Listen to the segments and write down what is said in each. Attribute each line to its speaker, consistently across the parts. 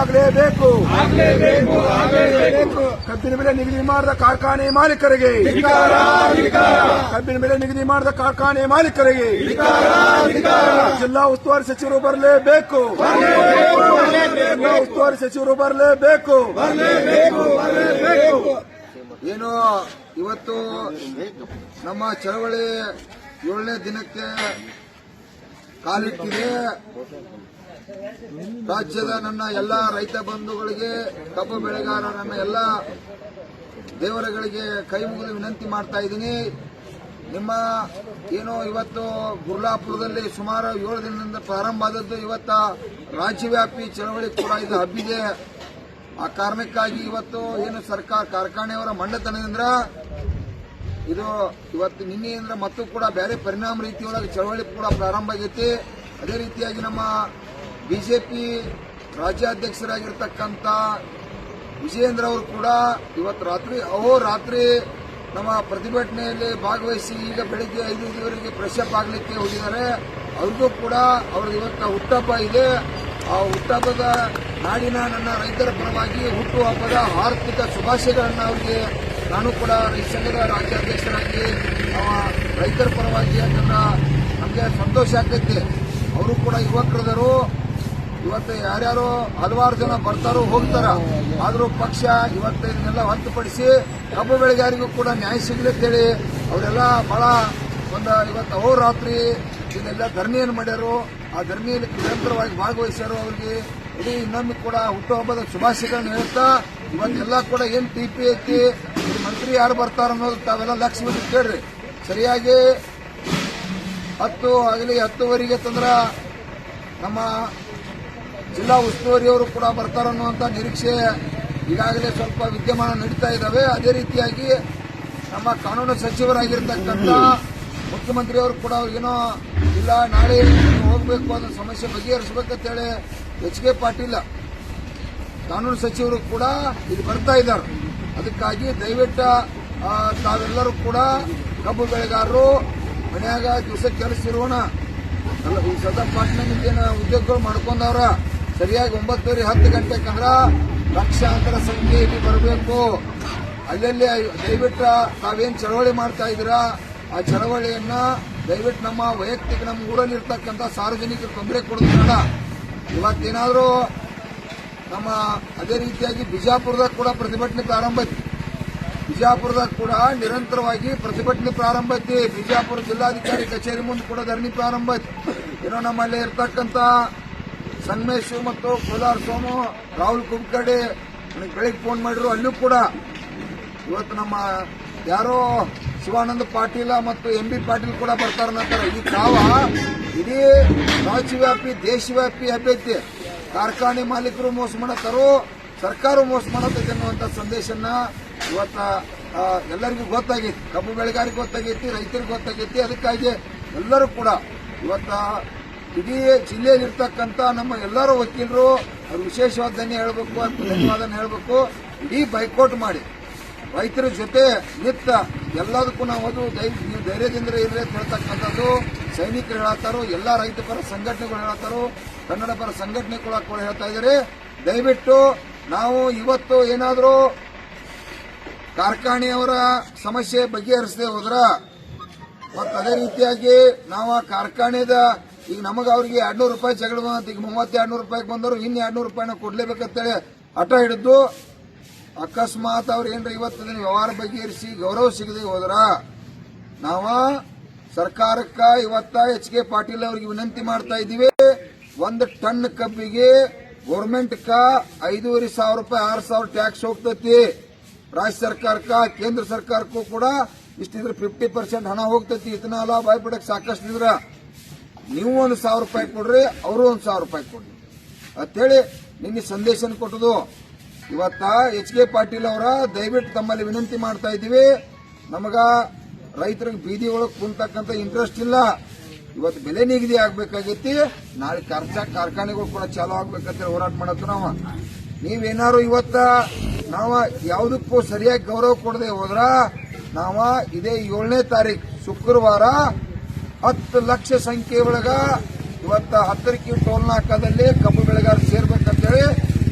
Speaker 1: ಆಗಲೇಬೇಕು. ಕಬ್ಬಿನ ಬೆಲೆ ನಿಗದಿ ಮಾಡಿದ ಕಾರ್ಖಾನೆ ಮಾಲೀಕರಿಗೆ. ಕಬ್ಬಿನ ಬೆಲೆ ನಿಗದಿ ಮಾಡಿದ ಕಾರ್ಖಾನೆ ಮಾಲೀಕರಿಗೆ. ಜಿಲ್ಲಾ ಉಸ್ತುವಾರಿ ಸಚಿವರು ಬರಲೇಬೇಕು. ಜಿಲ್ಲಾ ಉಸ್ತುವಾರಿ ಸಚಿವರು ಬರಲೇಬೇಕು.
Speaker 2: ಏನು ಇವತ್ತು ನಮ್ಮ ಚಳವಳಿ ಏಳನೇ ದಿನಕ್ಕೆ ಕಾಲಿಟ್ಟಿದೆ. ರಾಜ್ಯದ ನನ್ನ ಎಲ್ಲ ರೈತ ಬಂಧುಗಳಿಗೆ, ಕಬ್ಬು ಬೆಳೆಗಾರ ನನ್ನ ಎಲ್ಲ ದೇವರುಗಳಿಗೆ ಕೈ ಮುಗಿದು ವಿನಂತಿ ಮಾಡ್ತಾ ಇದ್ದೀನಿ. ನಿಮ್ಮ ಏನು ಇವತ್ತು ಗುರ್ಲಾಪುರದಲ್ಲಿ ಸುಮಾರು ಏಳು ದಿನದಿಂದ ಪ್ರಾರಂಭ ಆದದ್ದು, ಇವತ್ತ ರಾಜ್ಯವ್ಯಾಪಿ ಚಳವಳಿ ಕೂಡ ಇದು ಹಬ್ಬಿದೆ. ಆ ಕಾರಣಕ್ಕಾಗಿ ಇವತ್ತು ಏನು ಸರ್ಕಾರ ಕಾರ್ಖಾನೆಯವರ ಮಂಡತನದಿಂದ ಇದು ಇವತ್ತು ನಿನ್ನೆಯಿಂದ ಮತ್ತು ಕೂಡ ಬೇರೆ ಪರಿಣಾಮ ರೀತಿಯೊಳಗೆ ಚಳವಳಿ ಕೂಡ ಪ್ರಾರಂಭ ಆಗೈತಿ. ಅದೇ ರೀತಿಯಾಗಿ ನಮ್ಮ ಬಿಜೆಪಿ ರಾಜ್ಯಾಧ್ಯಕ್ಷರಾಗಿರ್ತಕ್ಕಂಥ ವಿಜಯೇಂದ್ರ ಅವರು ಕೂಡ ಇವತ್ತು ರಾತ್ರಿ ಅವೋ ರಾತ್ರಿ ನಮ್ಮ ಪ್ರತಿಭಟನೆಯಲ್ಲಿ ಭಾಗವಹಿಸಿ ಈಗ ಬೆಳಿಗ್ಗೆ ಐದು ಐದುವರೆಗೆ ಪ್ರೆಶಪ್ ಆಗಲಿಕ್ಕೆ ಹೋಗಿದ್ದಾರೆ. ಅವ್ರಿಗೂ ಕೂಡ ಅವ್ರದ್ದು ಇವತ್ತು ಹುಟ್ಟಹಬ್ಬ ಇದೆ. ಆ ಹುಟ್ಟಹಬ್ಬದ ನಾಡಿನ ನನ್ನ ರೈತರ ಪರವಾಗಿ ಹುಟ್ಟುಹಬ್ಬದ ಆರ್ಥಿಕ ಶುಭಾಶಯಗಳನ್ನು ಅವರಿಗೆ ನಾನು ಕೂಡ ಈ ಸಂಘದ ರಾಜ್ಯಾಧ್ಯಕ್ಷರಾಗಿ, ನಮ್ಮ ರೈತರ ಪರವಾಗಿ ನನ್ನ ನಮಗೆ ಸಂತೋಷ ಆಗ್ತೈತೆ. ಅವರು ಕೂಡ ಯುವಕರದರು. ಇವತ್ತು ಯಾರ್ಯಾರು ಹಲವಾರು ಜನ ಬರ್ತಾರೋ ಹೋಗ್ತಾರ. ಆದರೂ ಪಕ್ಷ ಇವತ್ತು ಇದನ್ನೆಲ್ಲ ಹೊರತುಪಡಿಸಿ ಕಬ್ಬು ಬೆಳೆಗಾರಿಗೂ ಕೂಡ ನ್ಯಾಯ ಸಿಗಲಿ ಅಂತೇಳಿ ಅವರೆಲ್ಲ ಬಹಳ ಒಂದು ಇವತ್ತು ಅಹೋರಾತ್ರಿ ಇದೆಲ್ಲ ಧರಣಿಯನ್ನು ಮಾಡ್ಯಾರು. ಆ ಧರಣಿಯಲ್ಲಿ ನಿರಂತರವಾಗಿ ಭಾಗವಹಿಸ್ಯಾರು ಅವರಿಗೆ. ಇಡೀ ಇನ್ನೊಮ್ಮೆ ಕೂಡ ಹುಟ್ಟುಹಬ್ಬದ ಶುಭಾಶಯಗಳನ್ನು ಹೇಳ್ತಾ ಇವತ್ತೆಲ್ಲ ಕೂಡ ಏನು ಟಿ ಪಿ ಐತಿ ಮಂತ್ರಿ ಯಾರು ಬರ್ತಾರ ಅನ್ನೋದು ತಾವೆಲ್ಲ ಲಕ್ಷ ಮಂದಿ ಕೇಳ್ರಿ. ಸರಿಯಾಗಿ ಹತ್ತು ಆಗಲಿ ಹತ್ತುವರೆಗೆ ತಂದ್ರ ನಮ್ಮ ಜಿಲ್ಲಾ ಉಸ್ತುವಾರಿಯವರು ಕೂಡ ಬರ್ತಾರನ್ನುವಂತ ನಿರೀಕ್ಷೆ ಈಗಾಗಲೇ ಸ್ವಲ್ಪ ವಿದ್ಯಮಾನ ನಡೀತಾ ಇದ್ದಾವೆ ಅದೇ ರೀತಿಯಾಗಿ ನಮ್ಮ ಕಾನೂನು ಸಚಿವರಾಗಿರ್ತಕ್ಕಂಥ ಮುಖ್ಯಮಂತ್ರಿಯವರು ಕೂಡ ಏನೋ ಇಲ್ಲ, ನಾಳೆ ಹೋಗಬೇಕು ಅನ್ನೋ ಸಮಸ್ಯೆ ಬಗೆಹರಿಸಬೇಕಂತೇಳಿ ಎಚ್ ಕೆ ಪಾಟೀಲ್ ಕಾನೂನು ಸಚಿವರು ಕೂಡ ಇಲ್ಲಿ ಬರ್ತಾ ಇದ್ದಾರೆ. ಅದಕ್ಕಾಗಿ ದಯವಿಟ್ಟು ತಾವೆಲ್ಲರೂ ಕೂಡ ಕಬ್ಬು ಬೆಳೆಗಾರರು, ಮನೆಯಾಗ ದಿವಸ ಕೆಲಸ ಇರೋಣ. ಅಲ್ಲ ಈ ಸದಾ ಪಾಟ್ನಾಗ ಏನು ಉದ್ಯೋಗಗಳು ಮಾಡ್ಕೊಂಡವ್ರ. ಸರಿಯಾಗಿ ಒಂಬತ್ತುವರೆ ಹತ್ತು ಗಂಟೆಕಂದ್ರ ಲಕ್ಷಾಂತರ ಸಂಖ್ಯೆ ಇಲ್ಲಿ ಬರಬೇಕು. ಅಲ್ಲಲ್ಲಿ ದಯವಿಟ್ಟು ತಾವೇನು ಚಳವಳಿ ಮಾಡ್ತಾ ಇದ್ದೀರಾ? ಆ ಚಳವಳಿಯನ್ನ ದಯವಿಟ್ಟು ನಮ್ಮ ವೈಯಕ್ತಿಕ ನಮ್ಮ ಊರಲ್ಲಿ ಇರ್ತಕ್ಕಂಥ ಸಾರ್ವಜನಿಕರು ತೊಂದರೆ ಕೊಡೋದು ಇವತ್ತೇನಾದರೂ ನಮ್ಮ ಅದೇ ರೀತಿಯಾಗಿ ಬಿಜಾಪುರದಾಗ ಕೂಡ ಪ್ರತಿಭಟನೆ ಪ್ರಾರಂಭ ಐತಿ ಬಿಜಾಪುರದಾಗ ಕೂಡ ನಿರಂತರವಾಗಿ ಪ್ರತಿಭಟನೆ ಪ್ರಾರಂಭ ಐತಿ ಬಿಜಾಪುರ ಜಿಲ್ಲಾಧಿಕಾರಿ ಕಚೇರಿ ಮುಂದೆ ಕೂಡ ಧರಣಿ ಪ್ರಾರಂಭ ಐತಿ ಏನೋ ನಮ್ಮಲ್ಲಿ ಇರ್ತಕ್ಕಂಥ ಸಂಗಮೇಶ್ ಮತ್ತು ಕೋಲಾರ ಸೋಮು, ರಾಹುಲ್ ಕುಮಕಡೆ ನನಗೆ ಬೆಳಿಗ್ಗೆ ಫೋನ್ ಮಾಡಿದ್ರು. ಅಲ್ಲೂ ಕೂಡ ಇವತ್ತು ನಮ್ಮ ಯಾರೋ ಶಿವಾನಂದ ಪಾಟೀಲ ಮತ್ತು ಎಂ ಬಿ ಪಾಟೀಲ್ ಕೂಡ ಬರ್ತಾರಂತಾರೆ ಈ ಕಾವ ಇಡೀ ರಾಜ್ಯವ್ಯಾಪಿ, ದೇಶವ್ಯಾಪಿ ಹಬ್ಬೈತಿ ಕಾರ್ಖಾನೆ ಮಾಲೀಕರು ಮೋಸ ಮಾಡತ್ತಾರೋ, ಸರ್ಕಾರ ಮೋಸ ಮಾಡತೈತೆ ಅನ್ನುವಂಥ ಸಂದೇಶನ ಇವತ್ತ ಎಲ್ಲರಿಗೂ ಗೊತ್ತಾಗೈತಿ. ಕಬ್ಬು ಬೆಳೆಗಾರಿಗೆ ಗೊತ್ತಾಗೈತಿ, ರೈತರಿಗೆ ಗೊತ್ತಾಗೈತಿ. ಅದಕ್ಕಾಗಿ ಎಲ್ಲರೂ ಕೂಡ ಇವತ್ತ ಇಡೀ ಜಿಲ್ಲೆಯಲ್ಲಿರ್ತಕ್ಕಂಥ ನಮ್ಮ ಎಲ್ಲರೂ ವಕೀಲರು, ಅವ್ರು ವಿಶೇಷವಾದ ಧನ್ಯ ಹೇಳಬೇಕು ಅಂತ ಧನ್ಯವಾದ ಹೇಳಬೇಕು. ಇಡೀ ಬೈಕೌಟ್ ಮಾಡಿ. ರೈತರ ಜೊತೆ ನಿತ್ತ ಎಲ್ಲದಕ್ಕೂ ನಾವು ಅದು ನೀವು ಧೈರ್ಯದಿಂದ ಇರಲಿ ಅಂತ ಹೇಳ್ತಕ್ಕಂಥದ್ದು. ಸೈನಿಕರು ಹೇಳತ್ತಾರೋ, ಎಲ್ಲ ರೈತ ಪರ ಸಂಘಟನೆಗಳು ಹೇಳತ್ತಾರೋ, ಕನ್ನಡ ಪರ ಸಂಘಟನೆಗಳು ಹೇಳ್ತಾ ಇದ್ದಾರೆ. ದಯವಿಟ್ಟು ನಾವು ಇವತ್ತು ಏನಾದರೂ ಕಾರ್ಖಾನೆಯವರ ಸಮಸ್ಯೆ ಬಗೆಹರಿಸದೆ ಹೋದ್ರ ಮತ್ತು ಅದೇ ರೀತಿಯಾಗಿ ನಾವು ಆ ಕಾರ್ಖಾನೆದ ಈಗ ನಮಗೆ ಅವ್ರಿಗೆ ಎರಡ್ನೂರು ರೂಪಾಯಿ ಜಗಳ ಬಂತ ಈಗ ಮೂವತ್ತು ಎರಡ್ನೂರು ರೂಪಾಯಿಗೆ ಬಂದರು ಇನ್ನು ಎರಡ್ನೂರು ರೂಪಾಯಿನ ಕೊಡ್ಲೇಬೇಕಂತೇಳಿ ಹಠ ಹಿಡಿದು ಅಕಸ್ಮಾತ್ ಅವ್ರು ಏನ್ರ ಇವತ್ತು ವ್ಯವಹಾರ ಬಗೆಹರಿಸಿ ಗೌರವ ಸಿಗದೆ ಹೋದ್ರ? ನಾವ ಸರ್ಕಾರಕ್ಕ ಇವತ್ತ ಎಚ್ ಕೆ ಪಾಟೀಲ್ ಅವ್ರಿಗೆ ವಿನಂತಿ ಮಾಡ್ತಾ ಇದೀವಿ ಒಂದು ಟನ್ ಕಬ್ಬಿಗೆ ಗೌರ್ಮೆಂಟ್ ಕ ಐದೂವರೆ ಸಾವಿರ ರೂಪಾಯಿ, ಆರು ಸಾವಿರ ಟ್ಯಾಕ್ಸ್ ಹೋಗ್ತೈತಿ. ರಾಜ್ಯ ಸರ್ಕಾರಕ್ಕ, ಕೇಂದ್ರ ಸರ್ಕಾರಕ್ಕೂ ಕೂಡ ಇಷ್ಟಿದ್ರೆ ಫಿಫ್ಟಿ ಪರ್ಸೆಂಟ್ ಹಣ ಹೋಗ್ತೈತಿ. ಇತನಾಲ ಬಾಯ್ ಬಿಡಕ್ ಸಾಕಷ್ಟು ಇದ್ರ. ನೀವು ಒಂದು ಸಾವಿರ ರೂಪಾಯಿ ಕೊಡ್ರಿ, ಅವರು ಒಂದು ಸಾವಿರ ರೂಪಾಯಿ ಕೊಡ್ರಿ ಅಂತೇಳಿ ನಿನ್ನೆ ಸಂದೇಶ ಕೊಟ್ಟದು. ಇವತ್ತ ಎಚ್ ಕೆ ಪಾಟೀಲ್ ಅವರ ದಯವಿಟ್ಟು ತಮ್ಮಲ್ಲಿ ವಿನಂತಿ ಮಾಡ್ತಾ ಇದ್ದೀವಿ. ನಮಗ ರೈತರಿಗೆ ಬೀದಿ ಒಳಗೆ ಕುಂತಕ್ಕಂಥ ಇಂಟ್ರೆಸ್ಟ್ ಇಲ್ಲ. ಇವತ್ತು ಬೆಲೆ ನಿಗದಿ ಆಗ್ಬೇಕಾಗೈತಿ. ನಾಳೆ ಖರ್ಚಾ ಕಾರ್ಖಾನೆಗಳು ಕೂಡ ಚಾಲೂ ಆಗ್ಬೇಕಂತ ಹೋರಾಟ ಮಾಡತ್ತು ನಾವು. ನೀವೇನಾರು ಇವತ್ತ ನಾವ ಯಾವುದಕ್ಕೂ ಸರಿಯಾಗಿ ಗೌರವ ಕೊಡದೆ ಹೋದ್ರ ನಾವ ಇದೇ ಏಳನೇ ತಾರೀಕು ಶುಕ್ರವಾರ ಹತ್ತು ಲಕ್ಷ ಸಂಖ್ಯೆ ಒಳಗ ಇವತ್ತ ಹತ್ತರಿಕೆ ಟೋಲ್ ನಾಕಾದಲ್ಲಿ ಕಬ್ಬು ಬೆಳೆಗಾರ ಸೇರ್ಬೇಕಂತೇಳಿ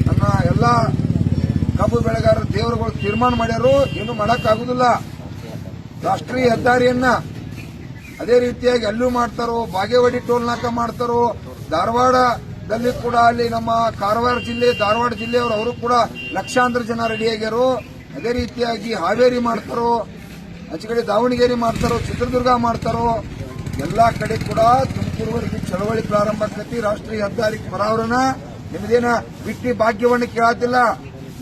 Speaker 2: ನನ್ನ ಕಬ್ಬು ಬೆಳೆಗಾರರ ದೇವರುಗಳು ತೀರ್ಮಾನ ಮಾಡ್ಯಾರು. ಏನು ಮಾಡಕ್ಕಾಗುದಿಲ್ಲ. ರಾಷ್ಟ್ರೀಯ ಹೆದ್ದಾರಿಯನ್ನ ಅದೇ ರೀತಿಯಾಗಿ ಅಲ್ಲೂ ಮಾಡ್ತಾರೋ, ಬಾಗೇವಾಡಿ ಟೋಲ್ ನಾಕ ಮಾಡ್ತಾರೋ, ಧಾರವಾಡದಲ್ಲಿ ಕೂಡ ಅಲ್ಲಿ ನಮ್ಮ ಕಾರವಾರ ಜಿಲ್ಲೆ, ಧಾರವಾಡ ಜಿಲ್ಲೆಯವರು ಅವರು ಕೂಡ ಲಕ್ಷಾಂತರ ಜನ ರೆಡಿಯಾಗ್ಯಾರು ಅದೇ ರೀತಿಯಾಗಿ ಹಾವೇರಿ ಮಾಡ್ತಾರೋ, ಆಚೆ ದಾವಣಗೆರೆ ಮಾಡ್ತಾರೋ, ಚಿತ್ರದುರ್ಗ ಮಾಡ್ತಾರೋ ಎಲ್ಲಾ ಕಡೆ ಕೂಡ ತುಮಕೂರುವರೆಗೆ ಚಳವಳಿ ಪ್ರಾರಂಭ ಆಗ್ತೈತಿ. ರಾಷ್ಟ್ರೀಯ ಹೆದ್ದಾರಿ ಪರಾವರಣ. ನಿಮ್ದೇನ ಬಿಟ್ಟಿ ಭಾಗ್ಯವನ್ನು ಕೇಳತ್ತಿಲ್ಲ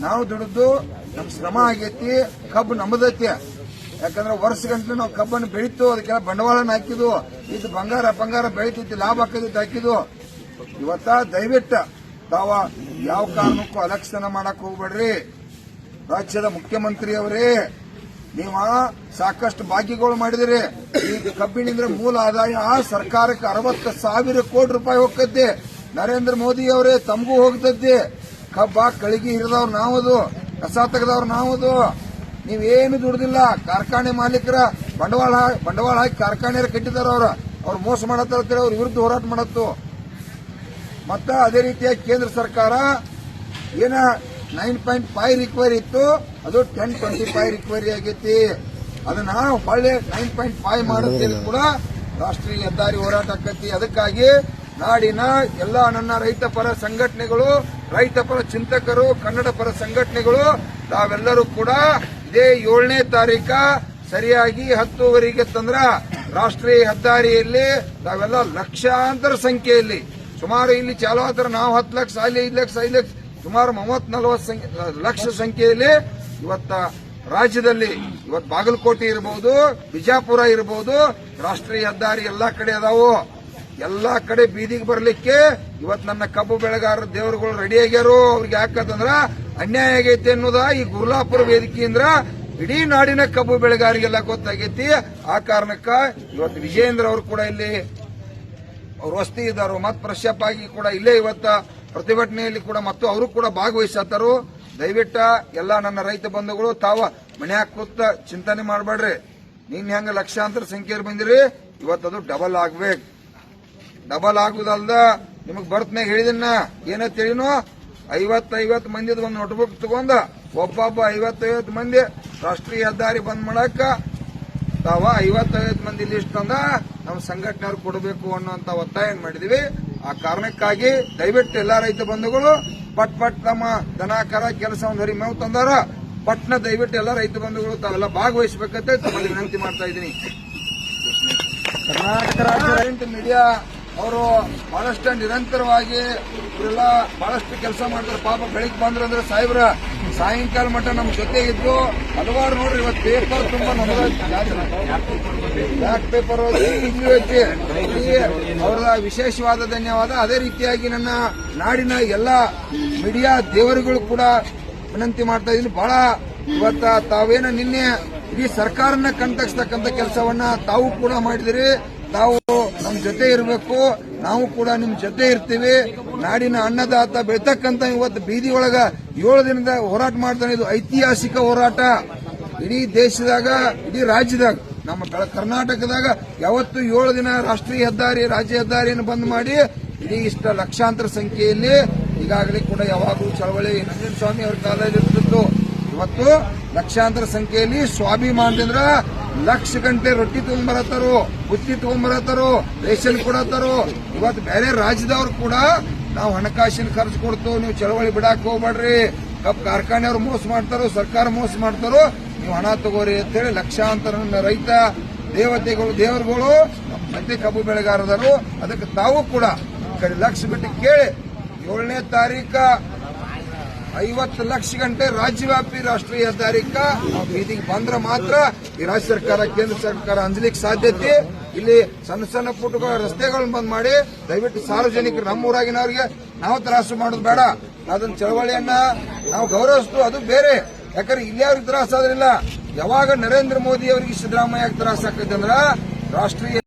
Speaker 2: ನಾವು ದುಡಿದು ನಮ್ ಶ್ರಮ ಆಗೈತಿ, ಕಬ್ಬು ನಮ್ಮದೈತಿ ಯಾಕಂದ್ರೆ ವರ್ಷ ಗಂಟ್ಲೆ ನಾವು ಕಬ್ಬನ್ನು ಬೆಳೀತು, ಅದಕ್ಕೆಲ್ಲ ಬಂಡವಾಳನ ಹಾಕಿದ್ವು. ಇದು ಬಂಗಾರ ಬಂಗಾರ ಬೆಳಿತೈತಿ, ಲಾಭ ಹಾಕಿದ್ದು ಹಾಕಿದ್ವು. ಇವತ್ತ ದಯವಿಟ್ಟು ತಾವ ಯಾವ ಕಾರಣಕ್ಕೂ ಅಲಕ್ಷಣ ಮಾಡಕ್ ಹೋಗ್ಬೇಡ್ರಿ. ರಾಜ್ಯದ ಮುಖ್ಯಮಂತ್ರಿಯವರೇ ನೀವ ಸಾಕಷ್ಟು ಬಾಕಿಗಳು ಮಾಡಿದಿರಿ. ಈ ಕಬ್ಬಿನಿಂದ ಮೂಲ ಆದಾಯ ಸರ್ಕಾರಕ್ಕೆ ಅರವತ್ತು ಸಾವಿರ ಕೋಟಿ ರೂಪಾಯಿ ಹೋಗ್ತದೆ ನರೇಂದ್ರ ಮೋದಿ ಅವರೇ ತಮಗೂ ಹೋಗ್ತದ್ದೆ ಕಬ್ಬ ಕಳಿಗೆ ಹಿರಿದವ್ರು ನಾವದು, ಕಸ ತೆಗೆದವ್ರು ನಾವದು. ನೀವೇನು ದುಡ್ದಿಲ್ಲ, ಕಾರ್ಖಾನೆ ಮಾಲೀಕರ ಬಂಡವಾಳ ಬಂಡವಾಳ ಹಾಕಿ ಕಾರ್ಖಾನೆ ಕಟ್ಟಿದಾರ ಅವ್ರ. ಅವ್ರು ಮೋಸ ಮಾಡತ್ತೇಳಿ ಅವ್ರ ವಿರುದ್ಧ ಹೋರಾಟ ಮಾಡತ್ತು. ಮತ್ತ ಅದೇ ರೀತಿಯಾಗಿ ಕೇಂದ್ರ ಸರ್ಕಾರ ಏನ ನೈನ್ ಪಾಯಿಂಟ್ ಫೈವ್ ರಿಕ್ವೈರಿ ಇತ್ತು ಅದು ಟೆನ್ ಟ್ವೆಂಟಿ ಫೈವ್ ರಿಕ್ವೈರಿ ಆಗೈತಿ. ಅದನ್ನ ಹೊಳ್ಳೆ ನೈನ್ ಪಾಯಿಂಟ್ ಫೈವ್ ಮಾಡುತ್ತೆ ಕೂಡ ರಾಷ್ಟ್ರೀಯ ಹೆದ್ದಾರಿ ಹೋರಾಟ ಆಕತಿ. ಅದಕ್ಕಾಗಿ ನಾಡಿನ ಎಲ್ಲ ನನ್ನ ರೈತ ಪರ ಸಂಘಟನೆಗಳು ರೈತ ಪರ ಚಿಂತಕರು ಕನ್ನಡ ಪರ ಸಂಘಟನೆಗಳು ತಾವೆಲ್ಲರೂ ಕೂಡ ಇದೇ ಏಳನೇ ತಾರೀಕ ಸರಿಯಾಗಿ ಹತ್ತುವರೆಗೆ ತಂದ್ರ ರಾಷ್ಟ್ರೀಯ ಹೆದ್ದಾರಿಯಲ್ಲಿ ತಾವೆಲ್ಲ ಲಕ್ಷಾಂತರ ಸಂಖ್ಯೆಯಲ್ಲಿ ಸುಮಾರು ಇಲ್ಲಿ ಚಾಲು ಆತರ ನಾವು ಹತ್ತು ಲಕ್ಷ ಅಲ್ಲಿ ಐದು ಲಕ್ಷ ಐದು ಲಕ್ಷ ಸುಮಾರು ಮೂವತ್ ನಲವತ್ತು ಲಕ್ಷ ಸಂಖ್ಯೆಯಲ್ಲಿ ಇವತ್ತ ರಾಜ್ಯದಲ್ಲಿ ಇವತ್ತು ಬಾಗಲಕೋಟೆ ಇರಬಹುದು ಬಿಜಾಪುರ ಇರಬಹುದು ರಾಷ್ಟ್ರೀಯ ಹೆದ್ದಾರಿ ಎಲ್ಲಾ ಕಡೆ ಅದಾವು. ಎಲ್ಲಾ ಕಡೆ ಬೀದಿಗೆ ಬರಲಿಕ್ಕೆ ಇವತ್ ನನ್ನ ಕಬ್ಬು ಬೆಳೆಗಾರ ದೇವರುಗಳು ರೆಡಿ ಆಗ್ಯಾರು. ಅವ್ರಿಗೆ ಯಾಕಂತಂದ್ರ ಅನ್ಯಾಯ ಆಗೈತೆ ಅನ್ನೋದ ಈ ಗುರ್ಲಾಪುರ ವೇದಿಕೆಯಿಂದ ಇಡೀ ನಾಡಿನ ಕಬ್ಬು ಬೆಳೆಗಾರಿಗೆಲ್ಲ ಗೊತ್ತಾಗೈತಿ. ಆ ಕಾರಣಕ್ಕ ಇವತ್ತು ವಿಜೇಂದ್ರ ಅವರು ಕೂಡ ಇಲ್ಲಿ, ಅವ್ರು ವಸ್ತಿ ಇದ್ದಾರೋ ಮತ್ ಪ್ರಶಪ್ ಆಗಿ ಕೂಡ ಇಲ್ಲೇ ಇವತ್ತ ಪ್ರತಿಭಟನೆಯಲ್ಲಿ ಕೂಡ ಮತ್ತು ಅವರು ಕೂಡ ಭಾಗವಹಿಸತ್ತಾರು. ದಯವಿಟ್ಟ ಎಲ್ಲ ನನ್ನ ರೈತ ಬಂಧುಗಳು, ತಾವ ಮನ್ಯಾಗ ಕೂತ ಚಿಂತನೆ ಮಾಡಬೇಡ್ರಿ. ನಿನ್ ಹೆಂಗ ಲಕ್ಷಾಂತರ ಸಂಖ್ಯೆಯಲ್ಲಿ ಬಂದಿರಿ, ಇವತ್ತದು ಡಬಲ್ ಆಗ್ಬೇಕು. ಡಬಲ್ ಆಗುದಲ್ದ ನಿಮಗ್ ಬರ್ತ್ನಾಗ ಹೇಳಿದಿನ ಏನೋ ತಿಳಿನೋ, ಐವತ್ತೈವತ್ತು ಮಂದಿದ ಒಂದು ನೋಟ್ಬುಕ್ ತಗೊಂಡ, ಒಬ್ಬೊಬ್ಬ ಐವತ್ತೈವತ್ತು ಮಂದಿ ರಾಷ್ಟ್ರೀಯ ಹೆದ್ದಾರಿ ಬಂದ್ ಮಾಡಕ್ಕ ತಾವ ಐವತ್ತೈವತ್ತು ಮಂದಿ ಲಿಸ್ಟ್ ತಂದ ನಮ್ಮ ಸಂಘಟನೆಯವ್ರು ಕೊಡಬೇಕು ಅನ್ನುವಂತ ಒತ್ತಾಯ ಮಾಡಿದೀವಿ. ಆ ಕಾರಣಕ್ಕಾಗಿ ದಯವಿಟ್ಟು ಎಲ್ಲಾ ರೈತ ಬಂಧುಗಳು, ಪಟ್ ಪಟ್ ತಮ್ಮ ದನ ಕರ ಕೆಲಸವನ್ನು ಹರಿ ಮೇವು ತಂದಾರ, ಪಟ್ನ ದಯವಿಟ್ಟು ಎಲ್ಲ ರೈತ ಬಂಧುಗಳು ತಾವೆಲ್ಲ ಭಾಗವಹಿಸಬೇಕಂತ ತಮ್ಮಲ್ಲಿ ವಿನಂತಿ ಮಾಡ್ತಾ ಇದ್ದೀನಿ. ಕರ್ನಾಟಕ ರಾಜ್ಯ ಮೀಡಿಯಾ ಅವರು ಬಹಳಷ್ಟು ನಿರಂತರವಾಗಿ ಇವರೆಲ್ಲ ಬಹಳಷ್ಟು ಕೆಲಸ ಮಾಡ್ತಾರೆ ಪಾಪ ಬೆಳಿಗ್ಗೆ ಬಂದ್ರು ಅಂದ್ರೆ ಸಾಹೇಬ್ರ ಸಾಯಂಕಾಲ ಮಟ್ಟ ನಮ್ಮ ಜೊತೆ ಇದ್ದು ಹಲವಾರು ನೋಡ್ರಿ, ಇವತ್ತು ಪೇಪರ್ ತುಂಬಾ ಬ್ಲಾಕ್ ಪೇಪರ್ ಅವರ ವಿಶೇಷವಾದ ಧನ್ಯವಾದ. ಅದೇ ರೀತಿಯಾಗಿ ನನ್ನ ನಾಡಿನ ಎಲ್ಲ ಮೀಡಿಯಾ ದೇವರುಗಳು ಕೂಡ ವಿನಂತಿ ಮಾಡ್ತಾ ಇದ್ದೀನಿ. ಬಹಳ ಇವತ್ತ ತಾವೇನ ನಿನ್ನೆ ಇಡೀ ಸರ್ಕಾರನ ಕಣ್ತಕ್ಸ್ತಕ್ಕಂಥ ಕೆಲಸವನ್ನ ತಾವು ಕೂಡ ಮಾಡಿದಿರಿ. ತಾವು ನಮ್ಮ ಜೊತೆ ಇರಬೇಕು. ನಾವು ಕೂಡ ನಿಮ್ಮ ಜೊತೆ ಇರ್ತೀವಿ. ನಾಡಿನ ಅನ್ನದಾತ ಬೆಳ್ತಕ್ಕಂತ ಇವತ್ತು ಬೀದಿ ಒಳಗ ಏಳು ದಿನದ ಹೋರಾಟ ಮಾಡ್ತಾನೆ ಇದು ಐತಿಹಾಸಿಕ ಹೋರಾಟ. ಇಡೀ ದೇಶದಾಗ, ಇಡೀ ರಾಜ್ಯದಾಗ, ನಮ್ಮ ಕರ್ನಾಟಕದಾಗ ಯಾವತ್ತು ಏಳು ದಿನ ರಾಷ್ಟ್ರೀಯ ಹೆದ್ದಾರಿ, ರಾಜ್ಯ ಹೆದ್ದಾರಿಯನ್ನು ಬಂದ್ ಮಾಡಿ ಇಡೀ ಇಷ್ಟ ಲಕ್ಷಾಂತರ ಸಂಖ್ಯೆಯಲ್ಲಿ ಈಗಾಗಲೇ ಕೂಡ ಯಾವಾಗಲೂ ಚಳವಳಿ ನಂಜನ ಸ್ವಾಮಿ ಅವ್ರ ಕಾಲದಲ್ಲಿ ಇರ್ತಿತ್ತು ಇವತ್ತು ಲಕ್ಷಾಂತರ ಸಂಖ್ಯೆಯಲ್ಲಿ ಸ್ವಾಭಿಮಾನದಿಂದ ಲಕ್ಷ ಗಂಟೆ ರೊಟ್ಟಿ ತಗೊಂಡ್ಬರತ್ತರು ಬುತ್ತಿ ತಗೊಂಡ್ಬರತ್ತರು ರೇಷನ್ ಕೊಡತ್ತಾರು ಇವತ್ತು ಬೇರೆ ರಾಜ್ಯದವ್ರು ಕೂಡ ನಾವು ಹಣಕಾಸಿನ ಖರ್ಚು ಕೊಡ್ತು, ನೀವು ಚಳವಳಿ ಬಿಡಾಕ್ ಹೋಗ್ಬೇಡ್ರಿ. ಕಬ್ಬು ಕಾರ್ಖಾನೆಯವ್ರು ಮೋಸ ಮಾಡ್ತಾರೋ, ಸರ್ಕಾರ ಮೋಸ ಮಾಡ್ತಾರೋ, ನೀವು ಹಣ ತಗೋರಿ ಅಂತೇಳಿ ಲಕ್ಷಾಂತರ ರೈತ, ದೇವತೆಗಳು, ದೇವರುಗಳು ಮತ್ತೆ ಕಬ್ಬು ಬೆಳೆಗಾರದರು ಅದಕ್ಕೆ ತಾವು ಕಡೆ ಲಕ್ಷ ಬಿಟ್ಟು ಕೇಳಿ ಏಳನೇ ತಾರೀಕ ಐವತ್ತು ಲಕ್ಷ ಗಂಟೆ ರಾಜ್ಯವ್ಯಾಪಿ ರಾಷ್ಟ್ರೀಯ ಹೆದ್ದಾರಿಕ ಬೀದಿಗೆ ಬಂದ್ರ ಮಾತ್ರ ಈ ರಾಜ್ಯ ಸರ್ಕಾರ, ಕೇಂದ್ರ ಸರ್ಕಾರ ಅಂಜಲಿಕ್ಕೆ ಸಾಧ್ಯತೆ ಇಲ್ಲಿ ಸಣ್ಣ ಸಣ್ಣ ಪುಟ್ಟಗಳ ರಸ್ತೆಗಳನ್ನ ಬಂದ್ ಮಾಡಿ ದಯವಿಟ್ಟು ಸಾರ್ವಜನಿಕರು ನಮ್ಮ ಊರಾಗಿನವ್ರಿಗೆ ನಾವು ತ್ರಾಸು ಮಾಡೋದು ಬೇಡ. ಅದನ್ನ ಚಳವಳಿಯನ್ನ ನಾವು ಗೌರವಿಸ್ತು, ಅದು ಬೇರೆ. ಯಾಕಂದ್ರೆ ಇಲ್ಲಿ ಅವ್ರಿಗೆ ತ್ರಾಸ ಆದ್ರಿಲ್ಲ ಯಾವಾಗ ನರೇಂದ್ರ ಮೋದಿ ಅವರಿಗೆ ಸಿದ್ದರಾಮಯ್ಯ ತ್ರಾಸ ಆಗ್ತದೆ ಅಂದ್ರ ರಾಷ್ಟ್ರೀಯ